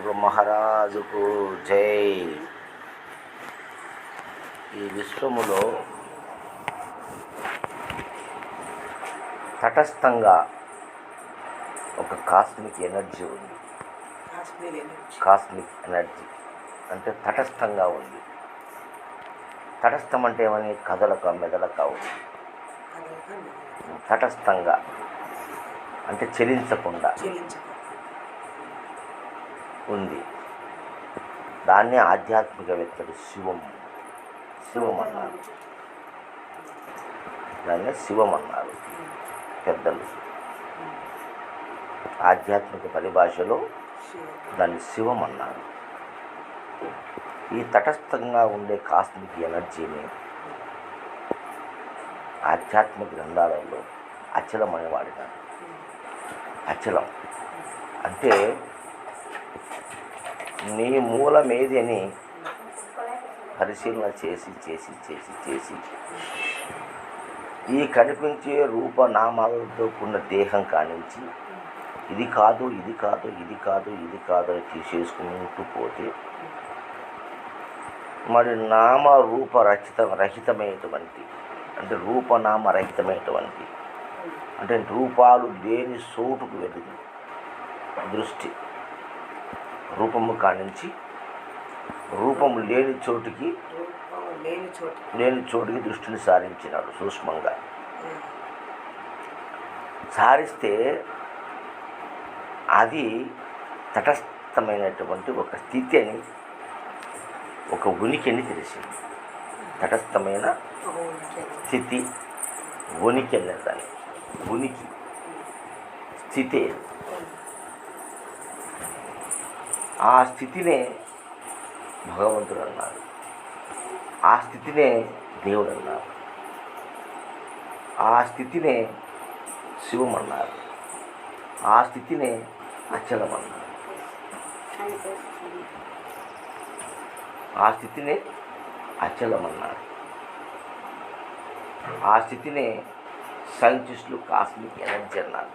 శివ మహారాజుకు జై. ఈ విశ్వములో తటస్థంగా ఒక కాస్మిక్ ఎనర్జీ ఉంది. Cosmic energy. అంటే తటస్థంగా ఉంది. తటస్థం అంటే ఏమని? కదలక మెదలక ఉంది. తటస్థంగా. అంటే చెలించకుండా. చెలించక ఉంది. దాన్నే ఆధ్యాత్మికవేత్తలు శివం శివం. అన్నారు దాన్నే శివం అన్నారు పెద్దలు. ఆధ్యాత్మిక పరిభాషలో దాన్ని శివం అన్నారు ఈ తటస్థంగా ఉండే కాస్మిక్ ఎనర్జీని ఆధ్యాత్మిక గ్రంథాలలో అచలం వాడినారు అచలం. అంటే నీ మూలమేది అని పరిశీలన చేసి చేసి చేసి చేసి. ఈ కనిపించే రూపనామాలతో కూడిన దేహం కానించి ఇది కాదు ఇది కాదు ఇది కాదు ఇది కాదు అని తీసేసుకుంటూ పోతే మరి నామ రూప రచిత రహితమైనటువంటి అంటే రూపనామ రహితమైనటువంటి అంటే రూపాలు లేని సోటుకు వెళ్ళింది దృష్టి. రూపము కానించి రూపము లేని చోటుకి లేని చోట లేని చోటుకి దృష్టిని సారించినాడు సూక్ష్మంగా. సారిస్తే అది తటస్థమైనటువంటి ఒక స్థితి అని ఒక ఉనికిని తెలిసింది. తటస్థమైన స్థితి ఉనికి అన్నది దాన్ని ఉనికి. స్థితి ఆ స్థితినే భగవంతుడు అన్నారు. ఆ స్థితినే దేవుడు అన్నారు. ఆ స్థితినే శివం అన్నారు. ఆ స్థితినే అచలం అన్నారు. ఆ స్థితినే అచలం అన్నారు. ఆ స్థితినే సైంటిస్టులు కాస్మిక్ ఎనర్జీ అన్నారు.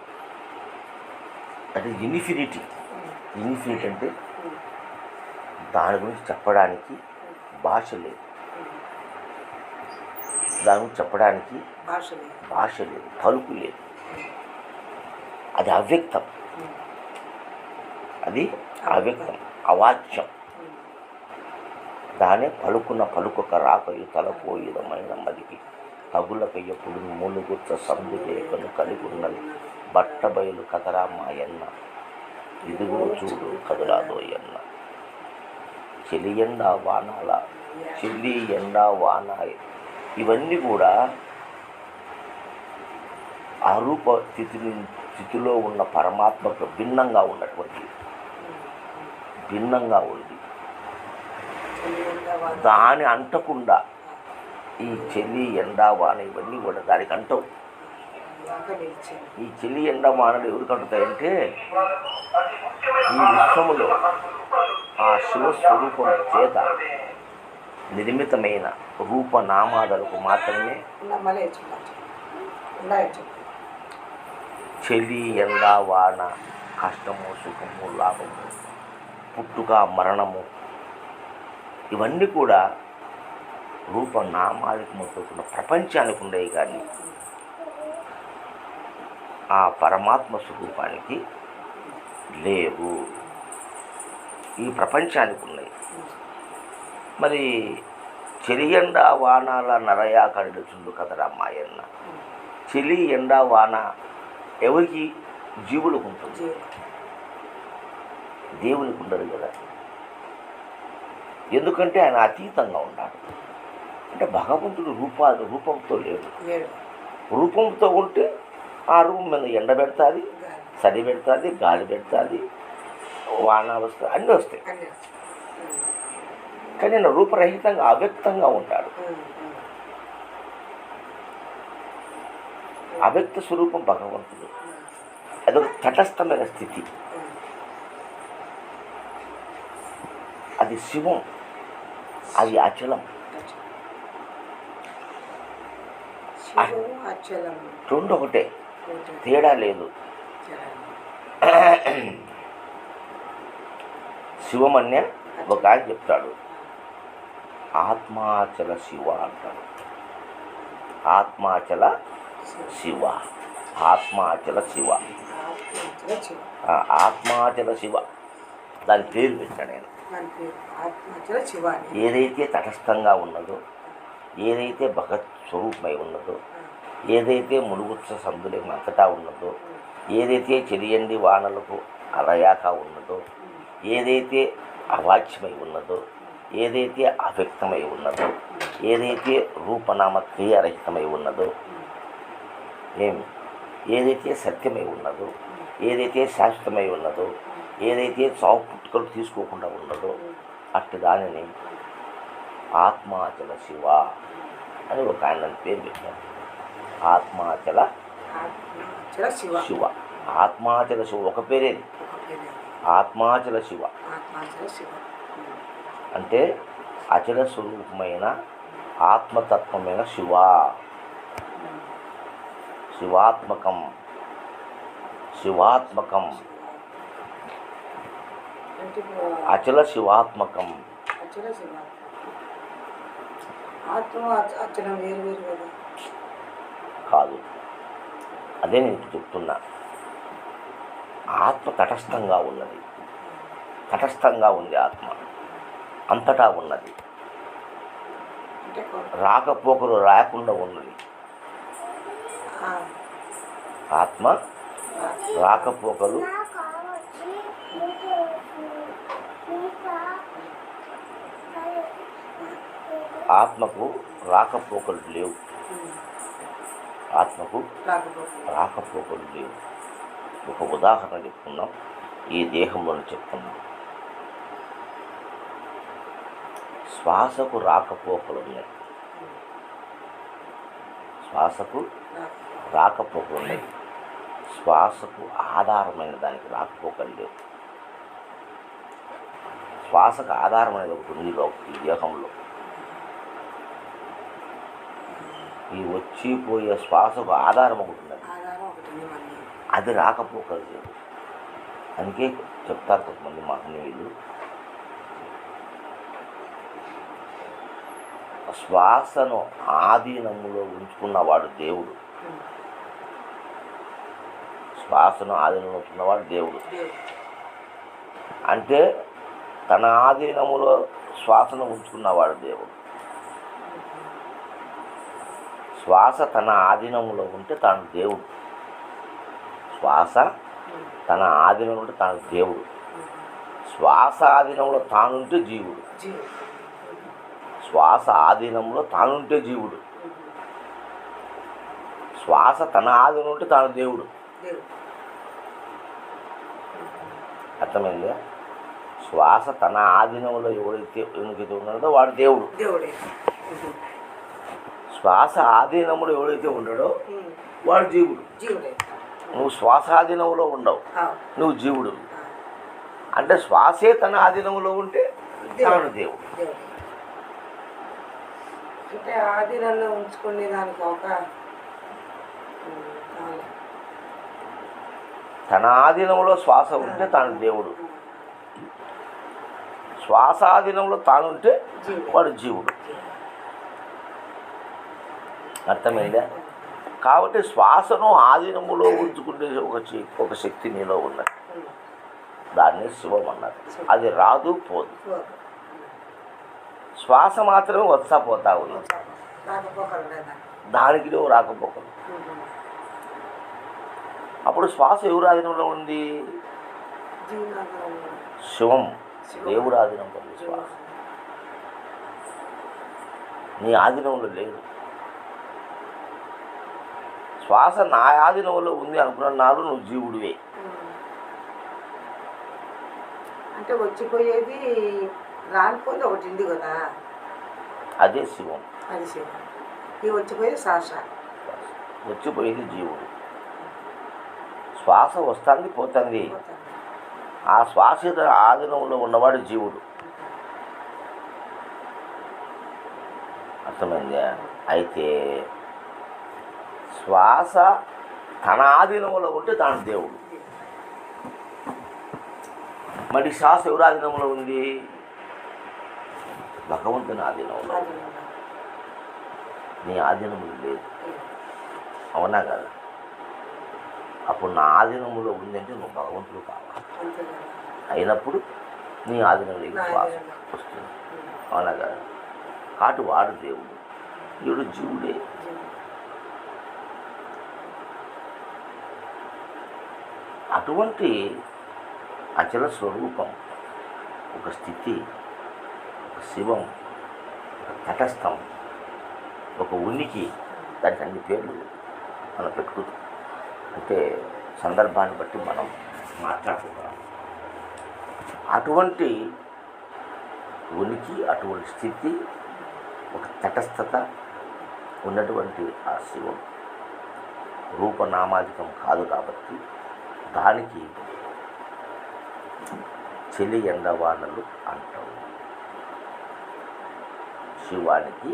అంటే ఇన్ఫినిటీ. ఇన్ఫినిటీ అంటే దాని గురించి చెప్పడానికి భాష లేదు. దాని గురించి చెప్పడానికి భాష లేదు. భాష లేదు పలుకు లేదు. అది అవ్యక్తం. అది అవ్యక్తం అవాచ్యం. దానే పలుకున్న పలుకొక రాకయు తలపోయిదమైన మదికి. తగులక ఎప్పుడు మూలుగుచ్చ సందులేకను కలిగి ఉన్నది బట్ట బయలు కదరా మాయన్న. ఇదిగో చూడు కదులాదోయన్న. చెలి ఎండ వానాల చెల్లి ఎండ వాన ఇవన్నీ కూడా అరూప స్థితి స్థితిలో ఉన్న పరమాత్మకు భిన్నంగా ఉన్నటువంటి భిన్నంగా ఉంది. దాని అంటకుండా ఈ చెల్లి ఎండ వాన ఇవన్నీ కూడా దానికి అంటవు. ఈ చెల్లి ఎండ వానలు ఎవరికి అంటుతాయంటే ఈ విశ్వములో ఆ శివస్వరూపం చేత నిర్మితమైన రూపనామాదలకు మాత్రమే చలి ఎండ వాన కష్టము సుఖము లాభము పుట్టుక మరణము ఇవన్నీ కూడా రూపనామాలకు మొత్తుకున్న ప్రపంచానికి ఉండేవి కానీ ఆ పరమాత్మ స్వరూపానికి లేవు. ఈ ప్రపంచానికి ఉన్నాయి. మరి చెలి ఎండ వానాల నరయా కడుచుండు కదరా మాయన్న. చెలి ఎండ వాన ఎవరికి? జీవులకు ఉంటుంది దేవునికి ఉండదు కదా. ఎందుకంటే ఆయన అతీతంగా ఉన్నాడు. అంటే భగవంతుడు రూపా రూపంతో లేడు. రూపంతో ఉంటే ఆ రూపం మీద ఎండ పెడుతుంది చలి పెడుతుంది గాలి పెడుతుంది వాన వస్తుంది అన్నీ వస్తాయి. కానీ ఆయన రూపరహితంగా అవ్యక్తంగా ఉంటాడు. అవ్యక్త స్వరూపం భగవంతుడు. అదొక తటస్థమైన స్థితి. అది శివం. అది అచలం. రెండు ఒకటే. తేడా లేదు. శివమన్య ఒక ఆయన చెప్తాడు. ఆత్మాచల శివ అంటాడు. ఆత్మాచల శివ. ఆత్మాచల శివ. ఆత్మాచల శివ. దాని పేరు పెట్టాను నేను. ఏదైతే తటస్థంగా ఉన్నదో ఏదైతే భగత్ స్వరూపమై ఉన్నదో ఏదైతే ములుగుత్స సందులకు అంతటా ఉన్నదో ఏదైతే చెరియండి వానలకు అలయాక ఉన్నదో ఏదైతే అవాచ్యమై ఉన్నదో ఏదైతే అవ్యక్తమై ఉన్నదో ఏదైతే రూపనామ క్రియారహితమై ఉన్నదో ఏమి? ఏదైతే సత్యమై ఉన్నదో ఏదైతే శాశ్వతమై ఉన్నదో ఏదైతే చావు పుట్టుకలు తీసుకోకుండా ఉన్నదో అట్టి దానిని ఆత్మాచల శివ అని ఒక ఆయన పేరు పెట్టారు ఆత్మాచల శివ. శివ. ఆత్మాచల శివ ఒక పేరేది. ఆత్మాచల శివ. అంటే అచల స్వరూపమైన ఆత్మతత్వమైన శివ. శివాత్మకం. శివాత్మకం. అచల శివాత్మకం. ఆత్మ వేరు వేరు కదా. కాదు. అదే నేను చెప్తున్నా. ఆత్మ తటస్థంగా ఉన్నది. తటస్థంగా ఉంది ఆత్మ. అంతటా ఉన్నది. రాకపోకలు రాకుండా ఉన్నది. ఆత్మ రాకపోకలు ఆత్మకు రాకపోకలు లేవు. ఆత్మకు రాకపోకలు లేవు. ఒక ఉదాహరణ చెప్పుకున్నాం ఈ దేహంలో చెప్తున్నాం శ్వాసకు రాకపోకలు ఉన్నాయి. శ్వాసకు రాకపోకలు ఉన్నాయి. శ్వాసకు ఆధారమైన దానికి రాకపోకలు లేవు. శ్వాసకు ఆధారమైనది ఒకటి ఉంది లో- ఈ దేహంలో. ఈ వచ్చి పోయే శ్వాసకు ఆధారం ఒకటి ఉన్నది అది రాకపోకలు. లేవు అందుకే చెప్తారు కొంతమంది మహనీయులు. శ్వాసను ఆధీనములో ఉంచుకున్నవాడు దేవుడు. శ్వాసను ఆధీనంలో ఉంచుకున్నవాడు దేవుడు. అంటే తన ఆధీనములో శ్వాసను ఉంచుకున్నవాడు దేవుడు. శ్వాస తన ఆధీనంలో ఉంటే తాను దేవుడు. శ్వాస తన ఆధీనంలో ఉంటే తాను దేవుడు. శ్వాస ఆధీనంలో తానుంటే జీవుడు. శ్వాస ఆధీనంలో తానుంటే జీవుడు. శ్వాస తన ఆధీనం ఉంటే తాను దేవుడు. అర్థమైంది? శ్వాస తన ఆధీనంలో ఎవడైతే ఎన్నికైతే ఉన్నాడో వాడు దేవుడు. దేవుడే. శ్వాస ఆధీనంలో ఎవడైతే ఉమ్, వాడు జీవుడు. నువ్వు శ్వాసాధీనంలో ఉండవు. ఆ, నువ్వు జీవుడు. అంటే శ్వాసే తన ఆధీనంలో ఉంటే తాను దేవుడు. అంటే ఆధీనంలో ఉంచుకునే దానికి ఒక. తన ఆధీనంలో శ్వాస ఉంటే తాను దేవుడు. శ్వాసాధీనంలో తాను ఉంటే జీవుడే. వాడు జీవుడు. అర్థమైందా? కాబట్టి శ్వాసను ఆధీనములో ఉంచుకునే ఒక ఒక శక్తి నీలో ఉన్నది. దాన్ని శివం అన్నారు అది రాదు పోదు. శ్వాస మాత్రమే వస్తా పోతా ఉన్నది. దానికి నువ్వు రాకపోకలు అప్పుడు శ్వాస ఎవరు ఆధీనంలో ఉంది? శివం దేవుడు ఆధీనంలో శ్వాస. నీ ఆధీనంలో లేదు. శ్వాస నా ఆధీనంలో ఉంది అనుకున్నాడు నువ్వు జీవుడివే. అంటే వచ్చిపోయేది రానిపోతే ఒకటి ఉంది కదా. అదే శివం. అది శివ. ఈ వచ్చిపోయేది శాస వచ్చిపోయింది జీవుడు. శ్వాస వస్తుంది పోతుంది. ఆ శ్వాస ఆధీనంలో ఉన్నవాడు జీవుడు. అర్థమైందా? అయితే శ్వాస తన ఆధీనంలో ఉంటే తాను దేవుడు. మరి శ్వాస ఎవరు ఆధీనంలో ఉంది? భగవంతుని ఆధీనంలో? నీ ఆధీనంలో లేదు. అవునా కదా? అప్పుడు నా ఆధీనంలో ఉందంటే నువ్వు భగవంతుడు కావాలి. అయినప్పుడు నీ ఆధీనంలోకి శ్వాస. వస్తుంది. అవునా కదా? కాటు వాడు దేవుడు. వీడు జీవుడే. అటువంటి అచల స్వరూపం ఒక స్థితి ఒక శివం ఒక తటస్థం ఒక ఉనికి దానికి అన్ని పేర్లు మనం పెట్టుకుంటాం. అంటే సందర్భాన్ని బట్టి మనం మాట్లాడుకుంటాం. అటువంటి ఉనికి అటువంటి స్థితి ఒక తటస్థత ఉన్నటువంటి ఆ శివం రూపనామాధికం కాదు కాబట్టి దానికి చెలి ఎండవానలు అంటాం శివానికి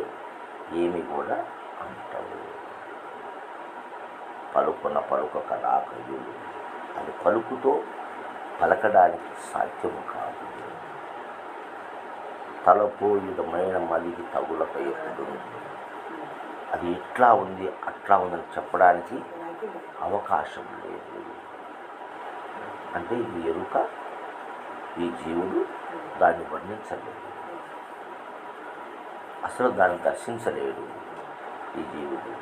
ఏమి కూడా అంటావు పలుకున్న పలుక కళాకయులు. అది పలుకుతో పలకడానికి సాధ్యము కాదు. తలపోయుధమైన మలిగి తగులక ఎప్పుడు అది ఇట్లా ఉంది అట్లా ఉందని చెప్పడానికి అవకాశం లేదు. అంటే ఇది ఎరుక ఈ జీవుడు దాన్ని వర్ణించలేడు అసలు దాన్ని దర్శించలేడు ఈ జీవుడు.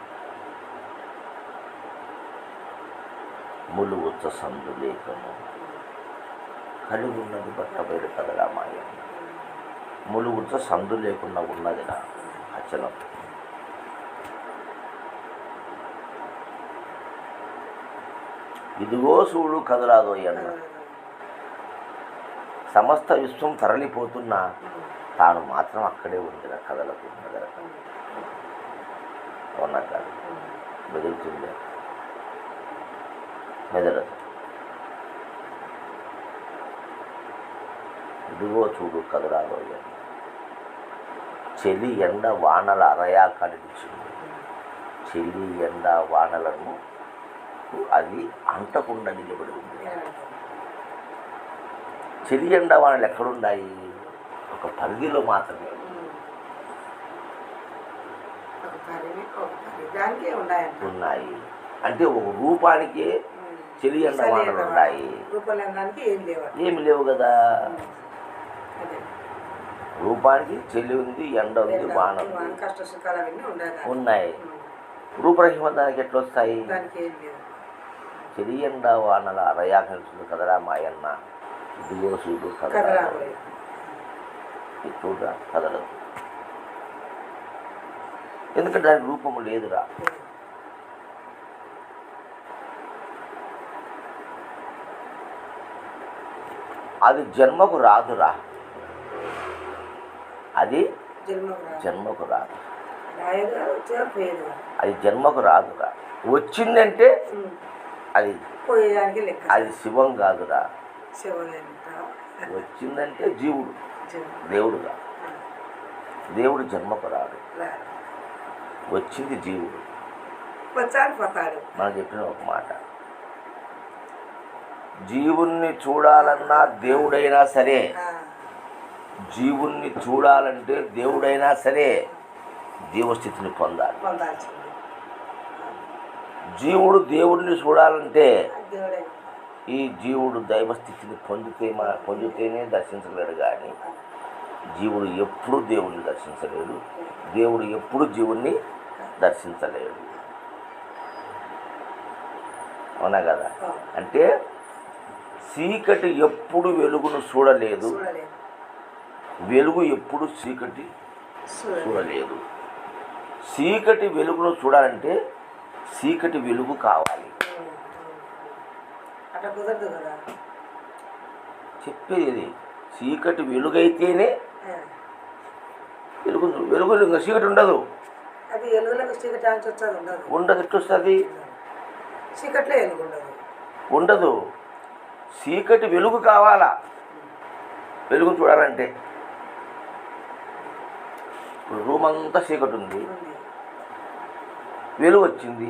ములు ఉచ్చ సందు లేఖను కలిగి ఉన్నది బట్ట బయలు కదరా మాయ ములు ఉచ్చ సందు లేకుండా ఉన్నదిరా అచలం. ఇదిగో చూడు కదరాదో సమస్త విశ్వం తరలిపోతున్నా తాను మాత్రం అక్కడే ఉందిరా కదలకు మెదలక అవునా కాదు? మెదులుతుంది. మెదలదు. ఇదిగో చూడు కదరాలో చెలి ఎండ వానల అరయా కనిపించింది చెలి ఎండ వానలను అది అంటకుండా నిలబడి ఉంది. ఎండ వానలు ఎక్కడున్నాయి? ఒక పరిధిలో మాత్రమే ఉన్నాయి. అంటే ఒక రూపానికి చెలి ఎండ వానలు ఉన్నాయి. ఏమి లేవు కదా? రూపానికి చెలి ఉంది ఎండ ఉంది వాన ఉంది. ఉన్నాయి. రూపరహిమ దానికి ఎట్లా ఎండ వానల అరయా కనిపిస్తుంది కదరా మాయన్న. ఇదిగో చూడు కదరా. చూడరా కదలదు. ఎందుకంటే దానికి రూపము లేదురా. అది జన్మకు రాదురా. అది జన్మకు రాదు. అది జన్మకు రాదురా. వచ్చిందంటే. అది పోయేదానికి లెక్క. అది శివం కాదురా. వచ్చిందంటే జీవుడు. దేవుడుగా. దేవుడు జన్మకు రాడు. వచ్చింది జీవుడు. మనం చెప్పిన ఒక మాట. జీవుణ్ణి చూడాలన్నా దేవుడైనా సరే. జీవుణ్ణి చూడాలంటే దేవుడైనా సరే. జీవస్థితిని పొందాలి. జీవుడు దేవుడిని చూడాలంటే ఈ జీవుడు దైవస్థితిని పొందితే మన పొందితేనే దర్శించలేడు కానీ జీవుడు ఎప్పుడు దేవుడిని దర్శించలేడు. దేవుడు ఎప్పుడు జీవుణ్ణి దర్శించలేడు. అవునా కదా? అంటే చీకటి ఎప్పుడు వెలుగును చూడలేదు. వెలుగు ఎప్పుడు చీకటి చూడలేదు. చీకటి వెలుగును చూడాలంటే చీకటి వెలుగు కావాలి. చెప్పేది ఇది. చీకటి వెలుగైతేనే వెలుగు వెలుగు ఇంకా చీకటి ఉండదు. ఉండదు. ఉండదు ఎట్లా వస్తుంది? చీకట్లో ఉండదు. ఉండదు. చీకటి వెలుగు కావాలా? వెలుగు చూడాలంటే. ఇప్పుడు రూమ్ అంతా చీకటి ఉంది. వెలుగు వచ్చింది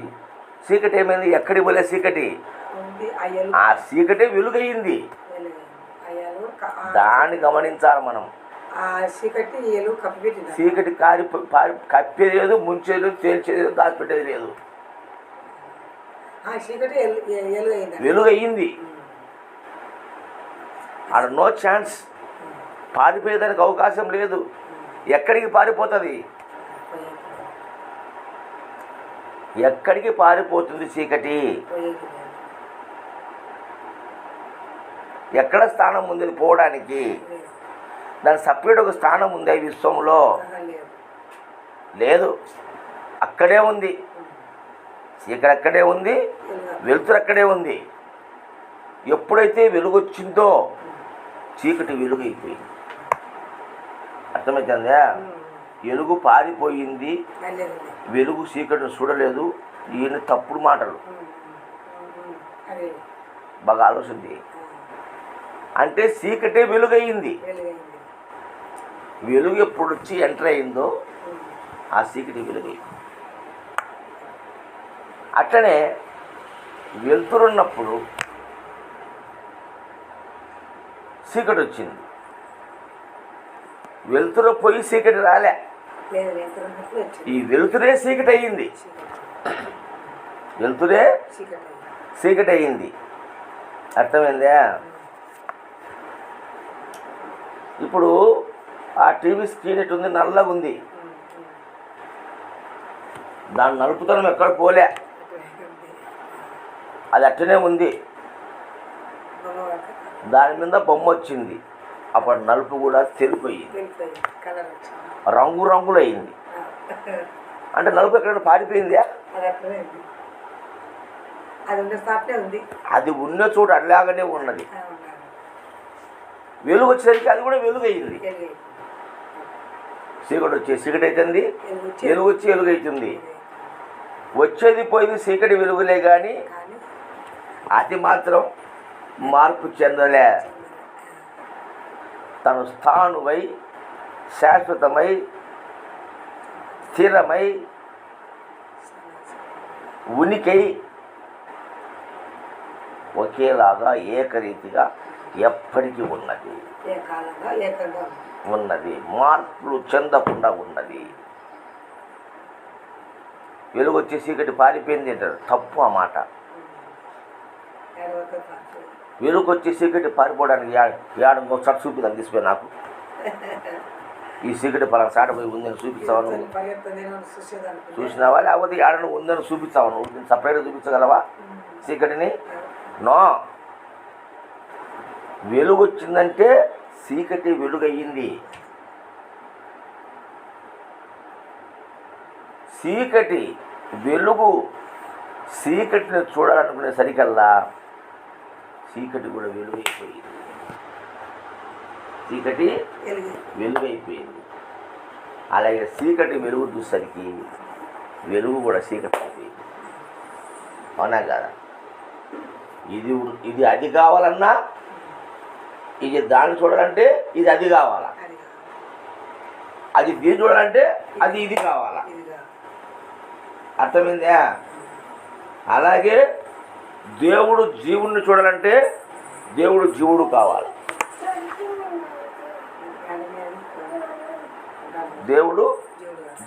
చీకటి ఏమైంది? ఎక్కడికి పోలే చీకటి? ఆ చీకటే వెలుగయింది దాన్ని గమనించాలి మనం. ఆ చీకటి కారి కప్పేది లేదు ముంచేది లేదు తేల్చేది లేదు దాచిపెట్టేది లేదు. ఆ చీకటి ఎలు ఎలుగు అయింది వెలుగు అయ్యింది ఆడ నో ఛాన్స్ పారిపోయేదానికి అవకాశం లేదు. ఎక్కడికి పారిపోతుంది? ఎక్కడికి పారిపోతుంది చీకటి? ఎక్కడ స్థానం ఉంది పోవడానికి? దాని సపరేట్ ఒక స్థానం ఉంది విశ్వంలో? లేదు. అక్కడే ఉంది. చీకటి అక్కడే ఉంది. వెలుతురు అక్కడే ఉంది. ఎప్పుడైతే వెలుగు వచ్చిందో చీకటి వెలుగు అయిపోయింది. అర్థమవుతుందా వెలుగు పారిపోయింది. వెలుగు చీకటిని చూడలేదు. ఈయన తప్పుడు మాటలు. బాగా ఆలోచన చేయి. అంటే చీకటే వెలుగయింది వెలుగైంది వెలుగు ఎప్పుడు వచ్చి ఎంటర్ అయిందో ఆ చీకటి వెలుగైంది అట్లనే వెలుతురున్నప్పుడు చీకటి వచ్చింది. వెలుతురు పోయి చీకటి రాలే. ఈ వెలుతురే చీకటి అయ్యింది వెలుతురే చీకటి అయ్యింది అర్థమైందా? ఇప్పుడు ఆ టీవీ స్క్రీన్ ఎటు ఉంది నల్లగా ఉంది ఉమ్, ఉమ్. దాని నలుపుతనం ఎక్కడ పోలే. అది అట్టనే ఉంది. దాని మీద బొమ్మ వచ్చింది. అప్పుడు నలుపు కూడా వచ్చింది. రంగు రంగులు అయింది ఆ, అంటే నలుపు ఎక్కడ పారిపోయిందా? అది ఉన్న చోటు అట్లాగనే ఉన్నది. వెలుగు వచ్చేసరికి అది కూడా వెలుగైంది. చీకటి వచ్చే చీకటి అవుతుంది వెలుగు వచ్చి. వెలుగు వచ్చి వెలుగు అవుతుంది వెలుగైంది. వచ్చేది పోయింది చీకటి వెలుగులే కానీ కానీ అది మాత్రం మార్పు చెందలే. తను స్థానువై శాశ్వతమై స్థిరమై ఉనికై ఒకేలాగా ఏకరీతిగా ఎప్పటికీ ఉన్నది. ఉన్నది. మార్పులు చెందకుండా ఉన్నది. వెలుగు వచ్చే చీకటి పారిపోయింది అంటారు. తప్పు ఆ మాట. వెలుగు వచ్చే చీకటి పారిపోవడానికి యా యాడంగో చట్ చూపిదాన్ని తీసిపోయి నాకు. ఈ సీకటి పలానా చాట పోయి ఉందని చూపిస్తావా నువ్వు? చూసినావా? లేకపోతే యాడను ఉందని చూపిస్తావా నువ్వు? సపరేట్గా చూపించగలవా? చీకటిని నో. వెలుగు వచ్చిందంటే చీకటి వెలుగయ్యింది. చీకటి వెలుగు చీకటిని చూడాలనుకునే సరికల్లా చీకటి కూడా వెలుగైపోయింది. చీకటి వెలుగు. వెలుగైపోయింది. అలాగే చీకటి వెలుగు చూసరికి వెలుగు కూడా చీకటి అయిపోయింది. అవునా కదా? ఇది ఇది అది కావాలన్నా ఇది దాన్ని చూడాలంటే ఇది అది కావాలా? అది దీన్ని చూడాలంటే అది ఇది కావాలా. అర్థమైందా? అలాగే దేవుడు జీవుణ్ణి చూడాలంటే దేవుడు జీవుడు కావాలి. దేవుడు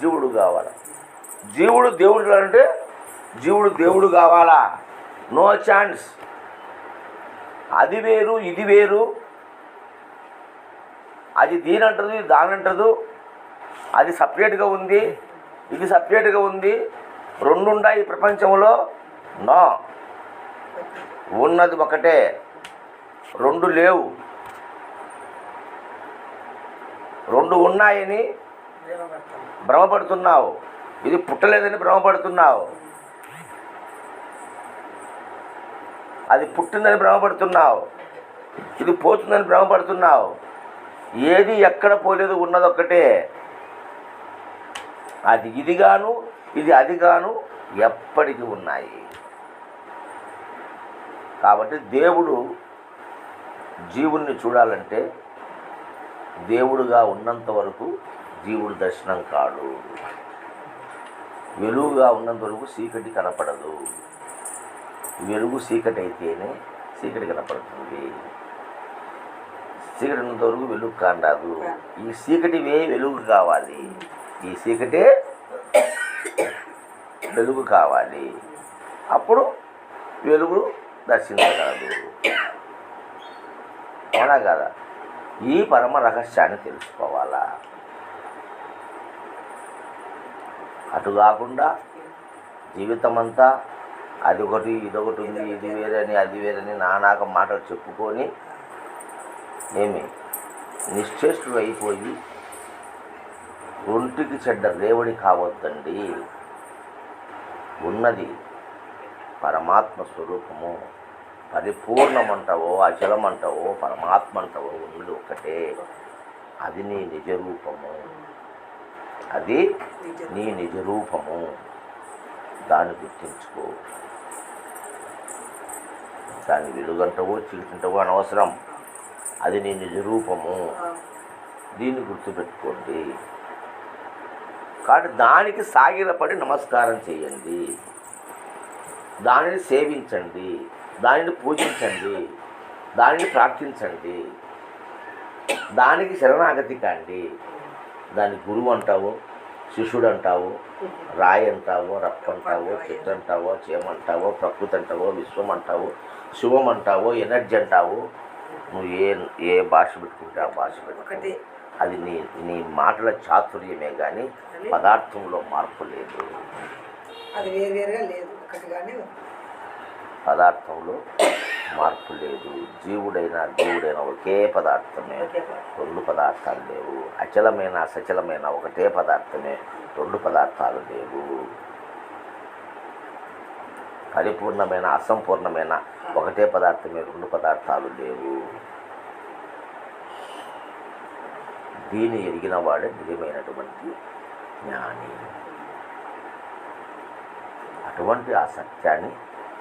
జీవుడు కావాలా? జీవుడు కావాలి జీవుడు దేవుడు అంటే జీవుడు దేవుడు కావాలా? No chance. అది వేరు ఇది వేరు. అది దీనంటదు ఇది దానంటదు. అది సపరేట్గా ఉంది ఇది సపరేట్గా ఉంది. రెండుండా ఈ ప్రపంచంలో? నో. ఉన్నది ఒకటే. రెండు లేవు. రెండు ఉన్నాయని భ్రమపడుతున్నావు. ఇది పుట్టలేదని భ్రమపడుతున్నావు. అది పుట్టిందని భ్రమపడుతున్నావు. ఇది పోతుందని భ్రమపడుతున్నావు. ఏది ఎక్కడ పోలేదు ఉన్నదొక్కటే. అది ఇదిగాను ఇది అదిగాను ఎప్పటికీ ఉన్నాయి. కాబట్టి దేవుడు జీవుణ్ణి చూడాలంటే దేవుడుగా ఉన్నంత వరకు జీవుడు దర్శనం కాడు వెలుగుగా ఉన్నంత వరకు చీకటి కనపడదు. వెలుగు చీకటి అయితేనే చీకటి కనపడుతుంది. చీకటి ఉన్నంత వరకు వెలుగు కానరాదు. ఈ చీకటివే వెలుగు కావాలి. ఈ చీకటే వెలుగు కావాలి. అప్పుడు వెలుగు దర్శించగలదు. అవునా కదా? ఈ పరమ రహస్యాన్ని తెలుసుకోవాలా? అటు కాకుండా జీవితం అంతా అది ఒకటి ఇదొకటి ఉంది ఇది వేరని అది వేరని నానాక మాటలు చెప్పుకొని ఏమి నిశ్చేష్టుడు అయిపోయి ఒంటికి చెడ్డ రేవడి కావద్దండి. ఉన్నది పరమాత్మ స్వరూపము. పరిపూర్ణమంటావో అచలమంటావో పరమాత్మ అంటావో ఉన్నది ఒకటే అది నీ నిజ రూపము అది నీ నిజ రూపము. దాన్ని గుర్తించుకో. దాన్ని వెలుగంటవో చీకటింటవో అనవసరం. అది నీ నిజ రూపము. దీన్ని గుర్తుపెట్టుకోండి. కాబట్టి దానికి సాగిలపడి నమస్కారం చేయండి. దానిని సేవించండి. దానిని పూజించండి. దానిని ప్రార్థించండి. దానికి శరణాగతి కాండి. దాని గురువు అంటావో శిష్యుడు అంటావో రాయి అంటావో రప్ప అంటావో చెట్టు అంటావో చేమంటావో ప్రకృతి అంటావో విశ్వం అంటావో శివం అంటావో ఎనర్జీ అంటావో. నువ్వు ఏ ఏ భాష పెట్టుకుంటే ఆ భాష పెట్టుకో. ఒకటి. అది నీ నీ మాటల చాతుర్యమే కానీ పదార్థంలో మార్పు లేదు. అది వేరు వేరుగా లేదు. పదార్థంలో మార్పు లేదు. జీవుడైనా దేవుడైనా ఒకే పదార్థమే. రెండు పదార్థాలు లేవు. అచలమైన సచలమైన ఒకటే పదార్థమే. రెండు పదార్థాలు లేవు. పరిపూర్ణమైన అసంపూర్ణమైన ఒకటే పదార్థమే. రెండు పదార్థాలు లేవు. దీన్ని ఎరిగిన వాడే నిజమైనటువంటి జ్ఞాని. అటువంటి ఆ సత్యాన్ని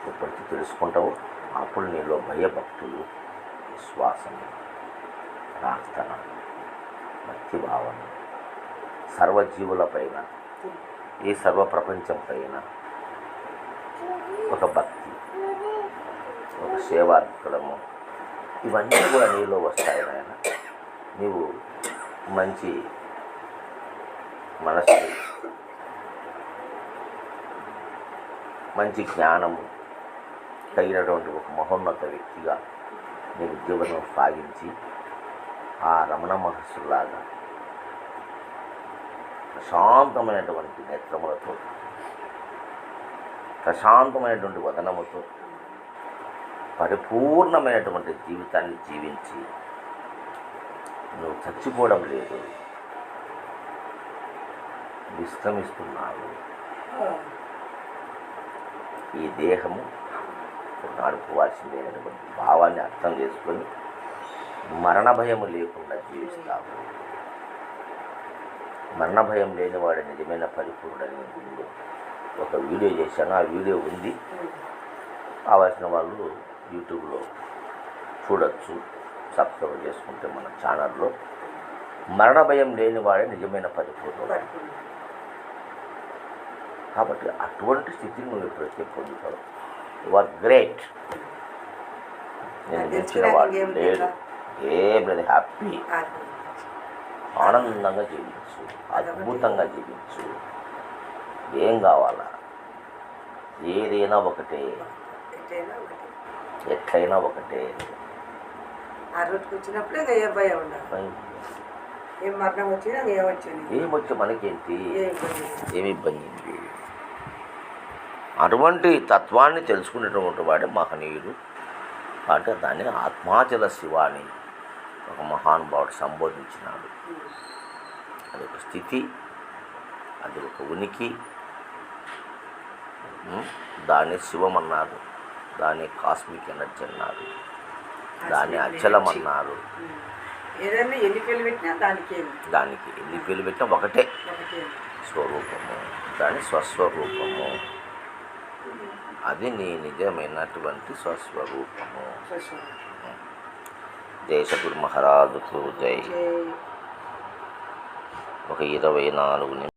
ఎప్పటికీ తెలుసుకుంటావో. అప్పుడు నీలో భయభక్తులు విశ్వాసం ప్రార్థన భక్తి భావన ఈ సర్వ ప్రపంచం పైన ఒక భక్తి ఒక సేవాధికులము. ఇవన్నీ కూడా నీలో వస్తాయి నాయన. నీవు మంచి మనస్సు మంచి జ్ఞానము కలిగినటువంటి ఒక మహోన్నత వ్యక్తిగా నేను జీవనం సాగించి ఆ రమణ మహర్షులాగా ప్రశాంతమైనటువంటి నేత్రములతో ప్రశాంతమైనటువంటి వదనముతో పరిపూర్ణమైనటువంటి జీవితాన్ని జీవించి నువ్వు చచ్చిపోవడం లేదు. విశ్రమిస్తున్నావు. ఈ దేహము నడుపువాల్సిందేనటువంటి భావాన్ని అర్థం చేసుకొని మరణ భయము లేకుండా జీవిస్తావు మరణ భయం లేనివాడు నిజమైన పరిపూర్ణని ముందు ఒక వీడియో చేశాను. ఆ వీడియో ఉంది. కావాల్సిన వాళ్ళు యూట్యూబ్లో చూడొచ్చు. సబ్స్క్రైబ్ చేసుకుంటే మన ఛానల్లో మరణ భయం లేనివాడే నిజమైన పరిపూర్ణుడు. పట్టుకుంది. కాబట్టి అటువంటి స్థితిని నువ్వు ఎప్పుడైతే పొందుతావు ఆర్ గ్రేట్ నేను మించిన వాడు లేడు? ఏం లేదు హ్యాపీ. ఆనందంగా జీవించు అద్భుతంగా జీవించు. ఏం కావాలా? ఏదైనా ఒకటే. ఎట్లయినా ఒకటే. ఆ వచ్చినప్పుడు ఏ భయం మరణం వచ్చినా ఏమొచ్చి మనకేంటి. ఏమి ఇబ్బంది? అటువంటి తత్వాన్ని తెలుసుకునేటువంటి వాడే మహనీయుడు. అంటే దాన్ని ఆత్మాచల శివ అని ఒక మహానుభావుడు సంబోధించినాడు. అది ఒక స్థితి అది ఒక ఉనికి? దాన్ని శివం అన్నారు దాన్ని కాస్మిక్ ఎనర్జీ అన్నారు దాన్ని అచలం అన్నారు. దానికి ఎన్ని పెట్టినా ఒకటే ఒకటి. స్వరూపము దాని స్వస్వరూపము. అది నీ నిజమైనటువంటి స్వస్వరూపము. దేశగురు మహారాజుకు జై. జై. ఒక ఇరవై నాలుగు